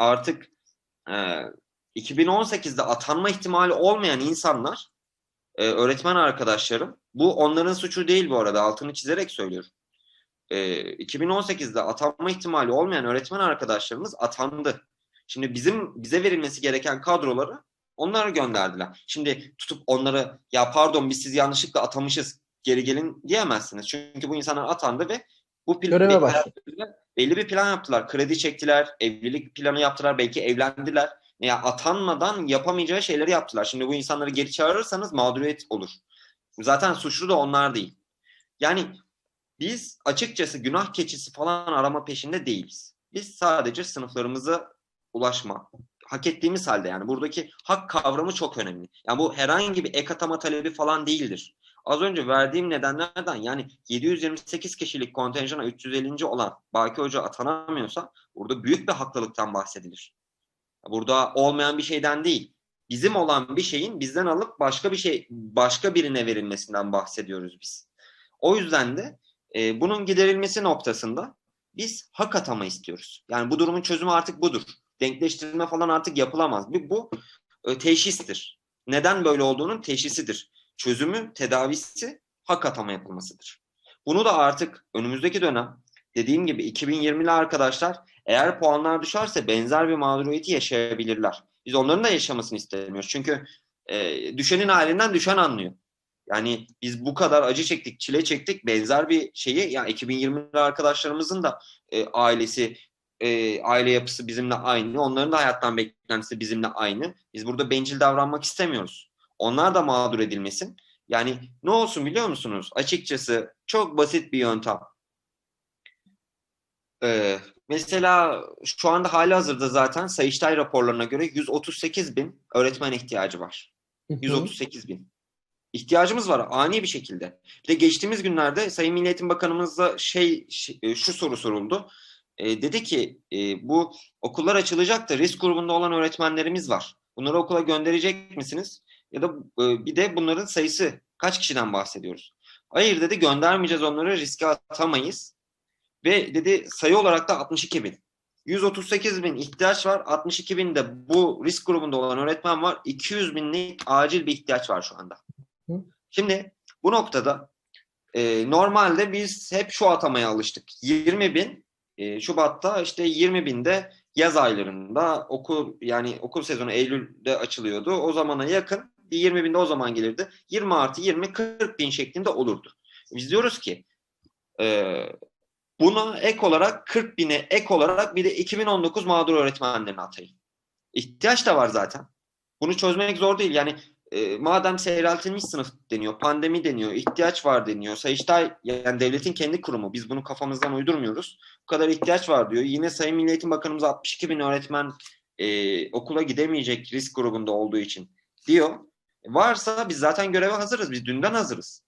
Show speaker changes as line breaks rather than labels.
artık e, 2018'de atanma ihtimali olmayan insanlar e, öğretmen arkadaşlarım bu onların suçu değil bu arada altını çizerek söylüyorum. E, 2018'de atanma ihtimali olmayan öğretmen arkadaşlarımız atandı. Şimdi bizim bize verilmesi gereken kadroları onlar gönderdiler. Şimdi tutup onları ya pardon biz sizi yanlışlıkla atamışız geri gelin diyemezsiniz. Çünkü bu insanlar atandı ve bu plan,
Göreve başladı.
belli bir plan yaptılar. Kredi çektiler, evlilik planı yaptılar, belki evlendiler. Ya atanmadan yapamayacağı şeyleri yaptılar. Şimdi bu insanları geri çağırırsanız mağduriyet olur. Zaten suçlu da onlar değil. Yani biz açıkçası günah keçisi falan arama peşinde değiliz. Biz sadece sınıflarımıza ulaşma, hak ettiğimiz halde yani buradaki hak kavramı çok önemli. Yani bu herhangi bir ek atama talebi falan değildir. Az önce verdiğim nedenlerden yani 728 kişilik kontenjana 350. olan Baki Hoca atanamıyorsa burada büyük bir haklılıktan bahsedilir. Burada olmayan bir şeyden değil. Bizim olan bir şeyin bizden alıp başka bir şey başka birine verilmesinden bahsediyoruz biz. O yüzden de e, bunun giderilmesi noktasında biz hak atama istiyoruz. Yani bu durumun çözümü artık budur. Denkleştirme falan artık yapılamaz. Bu, bu e, teşhistir. Neden böyle olduğunun teşhisidir. Çözümü, tedavisi hak atama yapılmasıdır. Bunu da artık önümüzdeki dönem dediğim gibi 2020'li arkadaşlar eğer puanlar düşerse benzer bir mağduriyeti yaşayabilirler. Biz onların da yaşamasını istemiyoruz. Çünkü e, düşenin halinden düşen anlıyor. Yani biz bu kadar acı çektik, çile çektik. Benzer bir şeyi yani 2020'li arkadaşlarımızın da e, ailesi, e, aile yapısı bizimle aynı. Onların da hayattan beklentisi bizimle aynı. Biz burada bencil davranmak istemiyoruz. Onlar da mağdur edilmesin. Yani ne olsun biliyor musunuz? Açıkçası çok basit bir yöntem. Ee, mesela şu anda hali hazırda zaten Sayıştay raporlarına göre 138 bin öğretmen ihtiyacı var.
Hı hı.
138 bin. İhtiyacımız var ani bir şekilde. Bir de geçtiğimiz günlerde Sayın Milli Eğitim Bakanımızla şey, şey- e, şu soru soruldu. E, dedi ki e, bu okullar açılacak da risk grubunda olan öğretmenlerimiz var. Bunları okula gönderecek misiniz? Ya da e, bir de bunların sayısı kaç kişiden bahsediyoruz? Hayır dedi göndermeyeceğiz onları riske atamayız. Ve dedi sayı olarak da 62 bin. 138 bin ihtiyaç var. 62 bin de bu risk grubunda olan öğretmen var. 200 binlik acil bir ihtiyaç var şu anda. Şimdi bu noktada e, normalde biz hep şu atamaya alıştık. 20 bin e, Şubat'ta işte 20 binde yaz aylarında okul yani okul sezonu Eylül'de açılıyordu. O zamana yakın bir 20 binde o zaman gelirdi. 20 artı 20 40 bin şeklinde olurdu. Biz diyoruz ki e, buna ek olarak 40 bine ek olarak bir de 2019 mağdur öğretmenlerini atayın. İhtiyaç da var zaten. Bunu çözmek zor değil. Yani e, madem seyreltilmiş sınıf deniyor, pandemi deniyor, ihtiyaç var deniyor. Sayıştay yani devletin kendi kurumu. Biz bunu kafamızdan uydurmuyoruz. Bu kadar ihtiyaç var diyor. Yine Sayın Milli Eğitim Bakanımız 62 bin öğretmen e, okula gidemeyecek risk grubunda olduğu için diyor. Varsa biz zaten göreve hazırız. Biz dünden hazırız.